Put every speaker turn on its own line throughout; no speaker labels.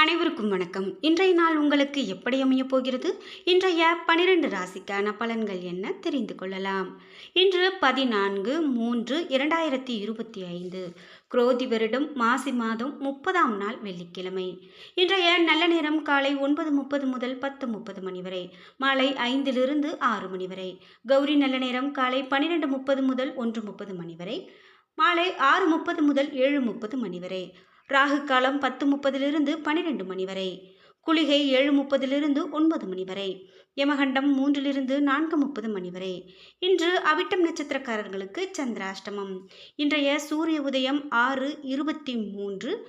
அனைவருக்கும் வணக்கம். இன்றைய நாள் உங்களுக்கு எப்படி அமையப் போகிறது? இன்றைய பனிரெண்டு ராசிக்கான பலன்கள் என்ன தெரிந்து கொள்ளலாம். இன்று பதினான்கு மூன்று இரண்டாயிரத்தி இருபத்தி ஐந்து. குரோதி வருடம் மாசி மாதம் முப்பதாம் நாள் வெள்ளிக்கிழமை. இன்றைய நல்ல நேரம் காலை ஒன்பது முப்பது முதல் பத்து முப்பது மணி வரை. மாலை ஐந்திலிருந்து ஆறு மணி வரை. கௌரி நல்ல நேரம் காலை பன்னிரெண்டு முப்பது முதல் ஒன்று முப்பது மணி வரை. மாலை ஆறு முப்பது முதல் ஏழு முப்பது மணி வரை. ராகு காலம் பத்து முப்பதிலிருந்து பனிரெண்டு மணி வரை. குளிகை ஏழு முப்பதிலிருந்து ஒன்பது மணி வரை. யமகண்டம் மூன்றிலிருந்து நான்கு முப்பது மணி வரை. இன்று அவிட்டம் நட்சத்திரக்காரர்களுக்கு சந்திராஷ்டமம். இன்றைய சூரிய உதயம் ஆறு இருபத்தி மூன்று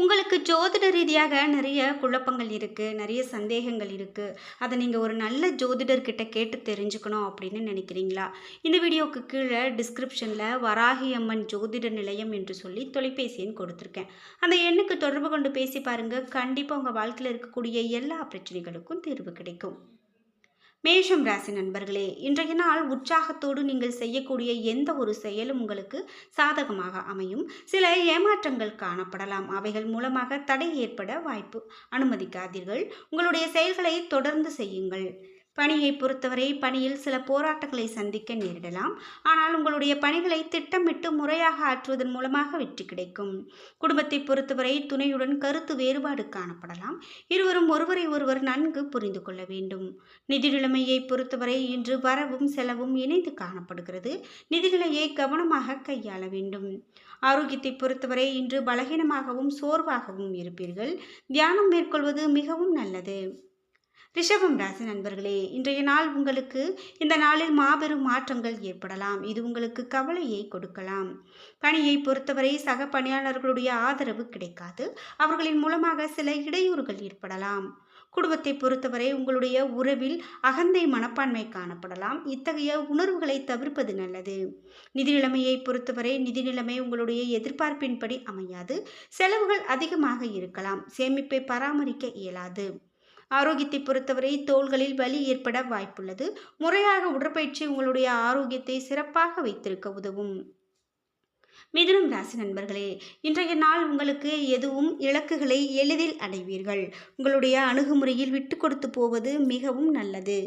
உங்களுக்கு ஜோதிட ரீதியாக நிறைய குழப்பங்கள் இருக்குது நிறைய சந்தேகங்கள் இருக்குது அதை நீங்கள் ஒரு நல்ல ஜோதிடர்கிட்ட கேட்டு தெரிஞ்சுக்கணும் அப்படின்னு நினைக்கிறீங்களா? இந்த வீடியோவுக்கு கீழே டிஸ்கிரிப்ஷனில் வராகி அம்மன் ஜோதிட நிலையம் என்று சொல்லி தொலைபேசி எண் கொடுத்துருக்கேன். அந்த எண்ணுக்கு தொடர்பு கொண்டு பேசி பாருங்கள் கண்டிப்பாக உங்கள் வாழ்க்கையில் இருக்கக்கூடிய எல்லா பிரச்சனைகளுக்கும் தீர்வு கிடைக்கும். மேஷம் ராசி நண்பர்களே இன்றைய நாள் உற்சாகத்தோடு நீங்கள் செய்யக்கூடிய எந்த ஒரு செயலும் உங்களுக்கு சாதகமாக அமையும். சில ஏமாற்றங்கள் காணப்படலாம். அவைகள் மூலமாக தடை ஏற்பட வாய்ப்பு அனுமதிக்காதீர்கள். உங்களுடைய செயல்களை தொடர்ந்து செய்யுங்கள். பணியை பொறுத்தவரை பணியில் சில போராட்டங்களை சந்திக்க நேரிடலாம். ஆனால் உங்களுடைய பணிகளை திட்டமிட்டு முறையாக ஆற்றுவதன் மூலமாக வெற்றி கிடைக்கும். குடும்பத்தை பொறுத்தவரை துணையுடன் கருத்து வேறுபாடு காணப்படலாம். இருவரும் ஒருவரை ஒருவர் நன்கு புரிந்து கொள்ள வேண்டும். நிதி நிலைமையை பொறுத்தவரை இன்று வரவும் செலவும் இணைந்து காணப்படுகிறது. நிதிநிலையை கவனமாக கையாள வேண்டும். ஆரோக்கியத்தை பொறுத்தவரை இன்று பலகீனமாகவும் சோர்வாகவும் இருப்பீர்கள். தியானம் மேற்கொள்வது மிகவும் நல்லது. ரிஷபம் ராசி நண்பர்களே இன்றைய நாள் உங்களுக்கு இந்த நாளில் மாபெரும் மாற்றங்கள் ஏற்படலாம். இது உங்களுக்கு கவலையை கொடுக்கலாம். பணியை பொறுத்தவரை சக பணியாளர்களுடைய ஆதரவு கிடைக்காது. அவர்களின் மூலமாக சில இடையூறுகள் ஏற்படலாம். குடும்பத்தை பொறுத்தவரை உங்களுடைய உறவில் அகந்தை மனப்பான்மை காணப்படலாம். இத்தகைய உணர்வுகளை தவிர்ப்பது நல்லது. நிதி நிலைமையை பொறுத்தவரை நிதி நிலைமை உங்களுடைய எதிர்பார்ப்பின்படி அமையாது. செலவுகள் அதிகமாக இருக்கலாம். சேமிப்பை பராமரிக்க இயலாது. ஆரோக்கியத்தை பொறுத்தவரை தோள்களில் வலி ஏற்பட வாய்ப்புள்ளது. முறையாக உடற்பயிற்சி உங்களுடைய ஆரோக்கியத்தை சிறப்பாக வைத்திருக்க உதவும். மிதுனம் ராசி நண்பர்களே இன்றைய நாள் உங்களுக்கு எதுவும் இலக்குகளை எளிதில் அடைவீர்கள். உங்களுடைய அணுகுமுறையில் விட்டு கொடுத்து போவது மிகவும் நல்லது.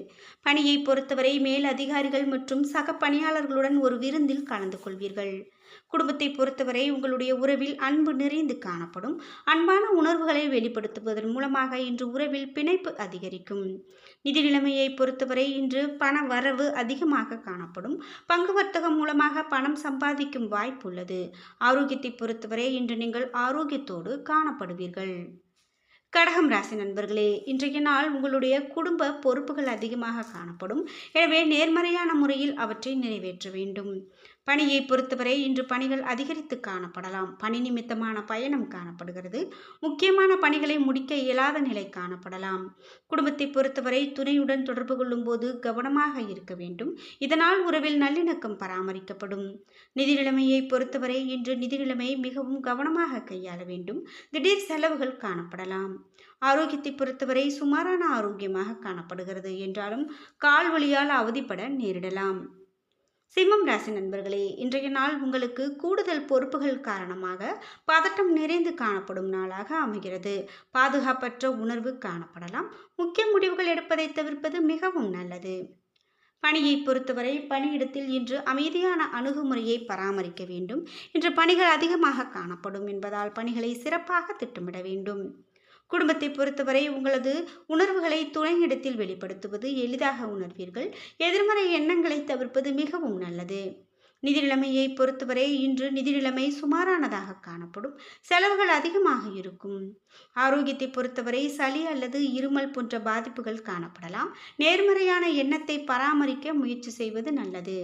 பணியை பொறுத்தவரை மேல் அதிகாரிகள் மற்றும் சக பணியாளர்களுடன் ஒரு விருந்தில் கலந்து கொள்வீர்கள். குடும்பத்தை பொறுத்தவரை உங்களுடைய உறவில் அன்பு நிறைந்து காணப்படும். அன்பான உணர்வுகளை வெளிப்படுத்துவதன் மூலமாக இன்று உறவில் பிணைப்பு அதிகரிக்கும். நிதி நிலைமையை பொறுத்தவரை இன்று பண வரவு அதிகமாக காணப்படும். பங்கு வர்த்தகம் மூலமாக பணம் சம்பாதிக்கும் வாய்ப்பு உள்ளது. ஆரோக்கியத்தை பொறுத்தவரை இன்று நீங்கள் ஆரோக்கியத்தோடு காணப்படுவீர்கள். கடகம் ராசி நண்பர்களே இன்றைய நாள் உங்களுடைய குடும்ப பொறுப்புகள் அதிகமாக காணப்படும். எனவே நேர்மறையான முறையில் அவற்றை நிறைவேற்ற வேண்டும். பணியை பொறுத்தவரை இன்று பணிகள் அதிகரித்து காணப்படலாம். பணி நிமித்தமான பயணம் காணப்படுகிறது. முக்கியமான பணிகளை முடிக்க இயலாத நிலை காணப்படலாம். குடும்பத்தை பொறுத்தவரை துணையுடன் தொடர்பு கொள்ளும் போது கவனமாக இருக்க வேண்டும். இதனால் உறவில் நல்லிணக்கம் பராமரிக்கப்படும். நிதி நிலைமையை பொறுத்தவரை இன்று நிதி நிலைமை மிகவும் கவனமாக கையாள வேண்டும். திடீர் செலவுகள் காணப்படலாம். ஆரோக்கியத்தை பொறுத்தவரை சுமாரான ஆரோக்கியமாக காணப்படுகிறது என்றாலும் கால் வழியால் அவதிப்பட நேரிடலாம். சிம்மம் ராசி நண்பர்களே இன்றைய நாள் உங்களுக்கு கூடுதல் பொறுப்புகள் காரணமாக பதட்டம் நிறைந்து காணப்படும் நாளாக அமைகிறது. பாதுகாப்பற்ற உணர்வு காணப்படலாம். முக்கிய முடிவுகள் எடுப்பதை தவிர்ப்பது மிகவும் நல்லது. பணியை பொறுத்தவரை பணியிடத்தில் இன்று அமைதியான அணுகுமுறையை பராமரிக்க வேண்டும். இன்று பணிகள் அதிகமாக காணப்படும் என்பதால் பணிகளை சிறப்பாக திட்டமிட வேண்டும். குடும்பத்தை பொறுத்தவரை உங்களது உணர்வுகளை துணையிடத்தில் வெளிப்படுத்துவது எளிதாக உணர்வீர்கள். எதிர்மறை எண்ணங்களை தவிர்ப்பது மிகவும் நல்லது. நிதி நிலைமையை பொறுத்தவரை இன்று நிதி நிலைமை சுமாரானதாக காணப்படும். செலவுகள் அதிகமாக இருக்கும். ஆரோக்கியத்தை பொறுத்தவரை சளி அல்லது இருமல் போன்ற பாதிப்புகள் காணப்படலாம். நேர்மறையான எண்ணத்தை பராமரிக்க முயற்சி செய்வது நல்லது.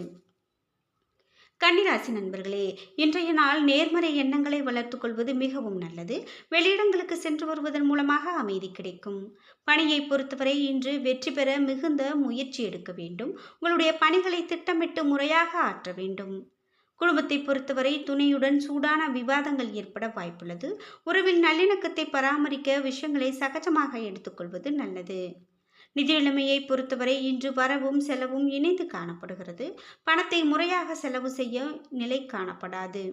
கன்னிராசி நண்பர்களே இன்றைய நாள் நேர்மறை எண்ணங்களை வளர்த்துக் கொள்வது மிகவும் நல்லது. வெளியிடங்களுக்கு சென்று வருவதன் மூலமாக அமைதி கிடைக்கும். பணியை பொறுத்தவரை இன்று வெற்றி பெற மிகுந்த முயற்சி எடுக்க வேண்டும். உங்களுடைய பணிகளை திட்டமிட்டு முறையாக ஆற்ற வேண்டும். குடும்பத்தை பொறுத்தவரை துணையுடன் சூடான விவாதங்கள் ஏற்பட வாய்ப்புள்ளது. உறவில் நல்லிணக்கத்தை பராமரிக்க விஷயங்களை சகஜமாக எடுத்துக்கொள்வது நல்லது. நிதி நிலைமையை பொறுத்தவரை இன்று வரவும் செலவும் இணைந்து காணப்படுகிறது. பணத்தை முறையாக செலவு செய்ய நிலை காணப்படாது.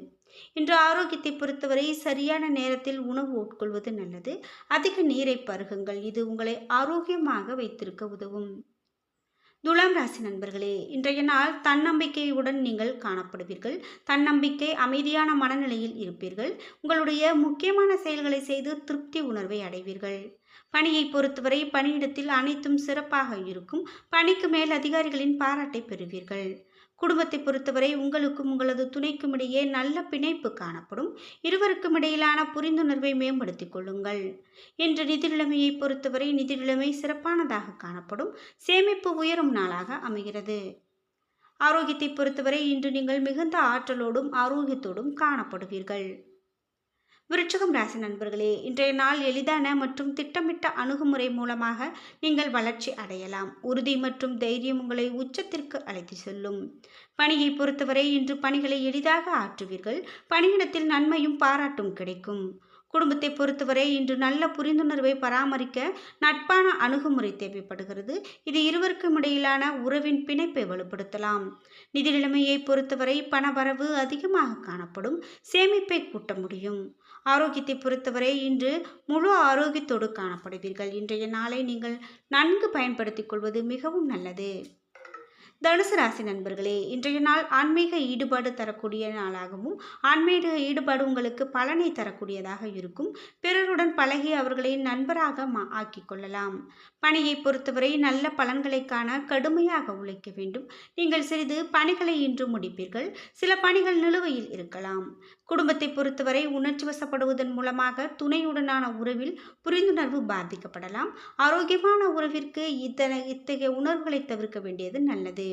இன்று ஆரோக்கியத்தை பொறுத்தவரை சரியான நேரத்தில் உணவு உட்கொள்வது நல்லது. அதிக நீரை பருகுங்கள். இது உங்களை ஆரோக்கியமாக வைத்திருக்க உதவும். துலாம் ராசி நண்பர்களே இன்றைய நாள் தன்னம்பிக்கையுடன் நீங்கள் காணப்படுவீர்கள். தன்னம்பிக்கை அமைதியான மனநிலையில் இருப்பீர்கள். உங்களுடைய முக்கியமான செயல்களை செய்து திருப்தி உணர்வை அடைவீர்கள். பணியை பொறுத்தவரை பணியிடத்தில் அனைத்தும் சிறப்பாக இருக்கும். பணிக்கு மேல் அதிகாரிகளின் பாராட்டை பெறுவீர்கள். குடும்பத்தை பொறுத்தவரை உங்களுக்கும் உங்களது துணைக்கும் இடையே நல்ல பிணைப்பு காணப்படும். இருவருக்கும் இடையிலான புரிந்துணர்வை மேம்படுத்திக் கொள்ளுங்கள். இன்று நிதி நிலைமையை பொறுத்தவரை நிதி நிலைமை சிறப்பானதாக காணப்படும். சேமிப்பு உயரும் நாளாக அமைகிறது. ஆரோக்கியத்தை பொறுத்தவரை இன்று நீங்கள் மிகுந்த ஆற்றலோடும் ஆரோக்கியத்தோடும் காணப்படுவீர்கள். விருட்சகம் ராசி நண்பர்களே இன்றைய நாள் எளிதான மற்றும் திட்டமிட்ட அணுகுமுறை மூலமாக நீங்கள் வளர்ச்சி அடையலாம். உறுதி மற்றும் தைரியம் உங்களை உச்சத்திற்கு அழைத்து செல்லும். பணியை பொறுத்தவரை இன்று பணிகளை எளிதாக ஆற்றுவீர்கள். பணியிடத்தில் நன்மையும் பாராட்டும் கிடைக்கும். குடும்பத்தை பொறுத்தவரை இன்று நல்ல புரிந்துணர்வை பராமரிக்க நட்பான அணுகுமுறை தேவைப்படுகிறது. இது இருவருக்கும் இடையிலான உறவின் பிணைப்பை வலுப்படுத்தலாம். நிதி நிலைமையை பொறுத்தவரை பணவரவு அதிகமாக காணப்படும். சேமிப்பை கூட்ட முடியும். ஆரோக்கியத்தை பொறுத்தவரை இன்று முழு ஆரோக்கியத்தோடு காணப்படுவீர்கள். இன்றைய நாளை நீங்கள் நன்கு பயன்படுத்திக் கொள்வது மிகவும் நல்லது. தனுசு ராசி நண்பர்களே இன்றைய நாள் ஆன்மீக ஈடுபாடு தரக்கூடிய நாளாகவும் ஆன்மீக ஈடுபாடு உங்களுக்கு பலனை தரக்கூடியதாக இருக்கும். பிறருடன் பழகி அவர்களை நண்பராக மா ஆக்கிக் கொள்ளலாம். பணியை பொறுத்தவரை நல்ல பலன்களை காண கடுமையாக உழைக்க வேண்டும். நீங்கள் சிறிது பணிகளை இன்று முடிப்பீர்கள். சில பணிகள் நிலுவையில் இருக்கலாம். குடும்பத்தை பொறுத்தவரை உணர்ச்சி வசப்படுவதன் மூலமாக துணையுடனான உறவில் புரிந்துணர்வு பாதிக்கப்படலாம். ஆரோக்கியமான உறவிற்கு இத்தனை இத்தகைய உணர்வுகளை தவிர்க்க வேண்டியது நல்லது.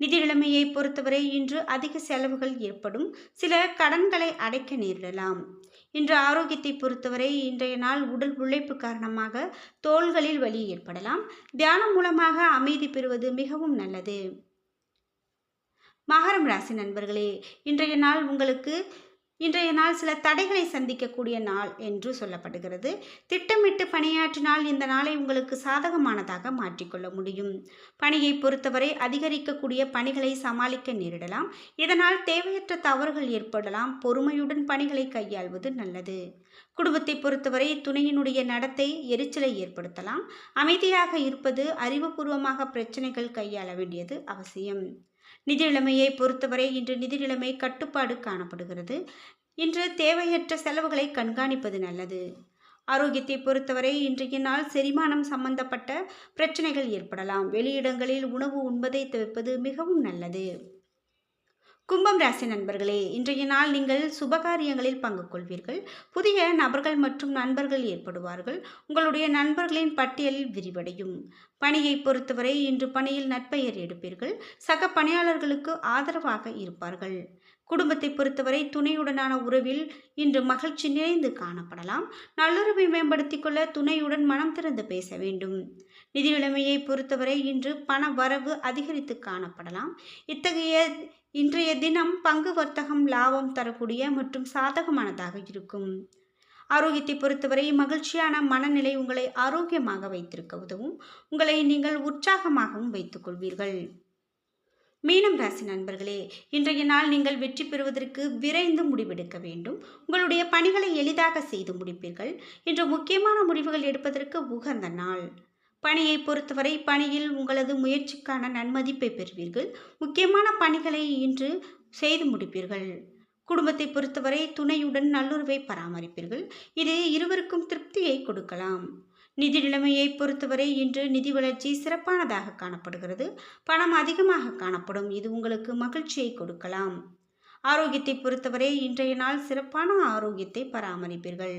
நிதி நிலைமையை பொறுத்தவரை இன்று அதிக செலவுகள் ஏற்படும். சில கடன்களை அடைக்க நேரிடலாம். இன்று ஆரோக்கியத்தை பொறுத்தவரை இன்றைய நாள் உடல் உழைப்பு காரணமாக தோள்களில் வலி ஏற்படலாம். தியானம் மூலமாக அமைதி பெறுவது மிகவும் நல்லது. மகரம் ராசி நண்பர்களே இன்றைய நாள் உங்களுக்கு இன்றைய நாள் சில தடைகளை சந்திக்கக்கூடிய நாள் என்று சொல்லப்படுகிறது. திட்டமிட்டு பணியாற்றினால் இந்த நாளை உங்களுக்கு சாதகமானதாக மாற்றிக்கொள்ள முடியும். பணியை பொறுத்தவரை அதிகரிக்கக்கூடிய பணிகளை சமாளிக்க நேரிடலாம். இதனால் தேவையற்ற தவறுகள் ஏற்படலாம். பொறுமையுடன் பணிகளை கையாள்வது நல்லது. குடும்பத்தை பொறுத்தவரை துணையினுடைய நடத்தை எரிச்சலை ஏற்படுத்தலாம். அமைதியாக இருப்பது அறிவுபூர்வமாக பிரச்சனைகள் கையாள வேண்டியது அவசியம். நிதி நிலைமையை பொறுத்தவரை இன்று நிதி நிலைமை கட்டுப்பாடு காணப்படுகிறது. இன்று தேவையற்ற செலவுகளை கண்காணிப்பது நல்லது. ஆரோக்கியத்தை பொறுத்தவரை இன்றைய நாள் செரிமானம் சம்பந்தப்பட்ட பிரச்சனைகள் ஏற்படலாம். வெளியிடங்களில் உணவு உண்பதை தவிர்ப்பது மிகவும் நல்லது. கும்பம் ராசி நண்பர்களே இன்றைய நாள் நீங்கள் சுபகாரியங்களில் பங்கு கொள்வீர்கள் புதிய நபர்கள் மற்றும் நண்பர்கள் ஏற்படுவார்கள். உங்களுடைய நண்பர்களின் பட்டியலில் விரிவடையும். பணியை பொறுத்தவரை இன்று பணியில் நட்பெயர் எடுப்பீர்கள். சக பணியாளர்களுக்கு ஆதரவாக இருப்பார்கள். குடும்பத்தை பொறுத்தவரை துணையுடனான உறவில் இன்று மகிழ்ச்சி நிறைந்து காணப்படலாம். நல்லுறவை மேம்படுத்திக் கொள்ள துணையுடன் மனம் திறந்து பேச வேண்டும். நிதி நிலைமையை பொறுத்தவரை இன்று பண வரவு அதிகரித்து காணப்படலாம். இத்தகைய இன்றைய தினம் பங்கு வர்த்தகம் லாபம் தரக்கூடிய மற்றும் சாதகமானதாக இருக்கும். ஆரோக்கியத்தை பொறுத்தவரை மகிழ்ச்சியான மனநிலை உங்களை ஆரோக்கியமாக வைத்திருக்க உதவும். உங்களை நீங்கள் உற்சாகமாகவும் வைத்துக் கொள்வீர்கள். மீனம் ராசி நண்பர்களே இன்றைய நாள் நீங்கள் வெற்றி பெறுவதற்கு விரைந்து முடிவெடுக்க வேண்டும். உங்களுடைய பணிகளை எளிதாக செய்து முடிப்பீர்கள். இன்று முக்கியமான முடிவுகள் எடுப்பதற்கு உகந்த நாள். பணியை பொறுத்தவரை பணியில் உங்களது முயற்சிக்கான நன்மதிப்பை பெறுவீர்கள். முக்கியமான பணிகளை இன்று செய்து முடிப்பீர்கள். குடும்பத்தை பொறுத்தவரை துணையுடன் நல்லுறவை பராமரிப்பீர்கள். இது இருவருக்கும் திருப்தியை கொடுக்கலாம். நிதி நிலைமையை பொறுத்தவரை இன்று நிதி வளர்ச்சி சிறப்பானதாக காணப்படுகிறது. பணம் அதிகமாக காணப்படும். இது உங்களுக்கு மகிழ்ச்சியை கொடுக்கலாம். ஆரோக்கியத்தை பொறுத்தவரை இன்றைய நாள் சிறப்பான ஆரோக்கியத்தை பராமரிப்பீர்கள்.